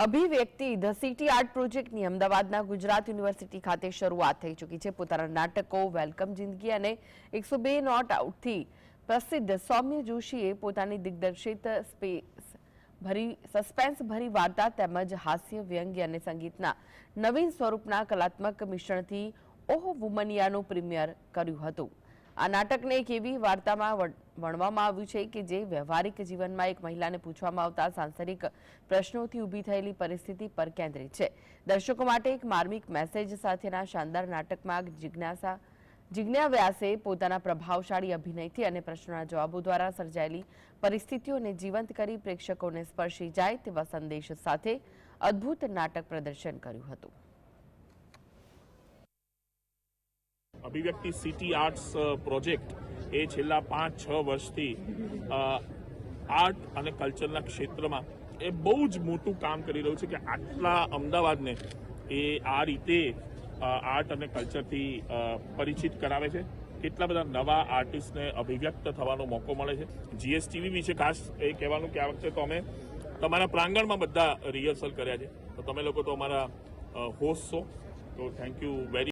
અભિવ્યક્તિ the city art પ્રોજેક્ટની અમદાવાદના ગુજરાત યુનિવર્સિટી ખાતે શરૂઆત થઈ ચૂકી છે. પોતાના નાટકો, વેલકમ જિંદગી અને એકસો બે નોટ આઉટથી પ્રસિદ્ધ સૌમ્ય જોશીએ પોતાની દિગ્દર્શિત સ્પેસ ભરી, સસ્પેન્સ ભરી વાર્તા તેમજ હાસ્ય, વ્યંગ્ય અને સંગીતના નવીન સ્વરૂપના કલાત્મક મિશ્રણથી ઓહ વુમનિયાનું પ્રીમિયર કર્યું હતું. આ નાટકને એક એવી વાર્તામાં વણવામાં આવ્યું છે કે જે વ્યવહારિક જીવનમાં એક મહિલાને પૂછવામાં આવતા સાંસારિક પ્રશ્નોથી ઊભી થયેલી પરિસ્થિતિ પર કેન્દ્રિત છે. દર્શકો માટે એક માર્મિક મેસેજ સાથેના શાનદાર નાટકમાં જિજ્ઞાસા, જિજ્ઞા વ્યાસે પોતાના પ્રભાવશાળી અભિનયથી અને પ્રશ્નોના જવાબો દ્વારા સર્જાયેલી પરિસ્થિતિઓને જીવંત કરી પ્રેક્ષકોને સ્પર્શી જાય તેવા સંદેશ સાથે અદ્ભુત નાટક પ્રદર્શન કર્યું હતું. અભિવ્યક્તિ સિટી આર્ટ્સ પ્રોજેક્ટ એ છેલ્લા પાંચ, છ વર્ષથી આર્ટ અને કલ્ચરના ક્ષેત્રમાં એ બહુ જ મોટું કામ કરી રહ્યું છે કે આટલા અમદાવાદને એ આ રીતે આર્ટ અને કલ્ચરથી પરિચિત કરાવે છે. કેટલા બધા નવા આર્ટિસ્ટને અભિવ્યક્ત થવાનો મોકો મળે છે. જીએસટીવી વિશે ખાસ એ કહેવાનું કે આ વખતે તો અમે તમારા પ્રાંગણમાં બધા રિહર્સલ કર્યા છે. તો તમે લોકો તો અમારા હોસ્ટ છો. તો થેન્ક યુ વેરી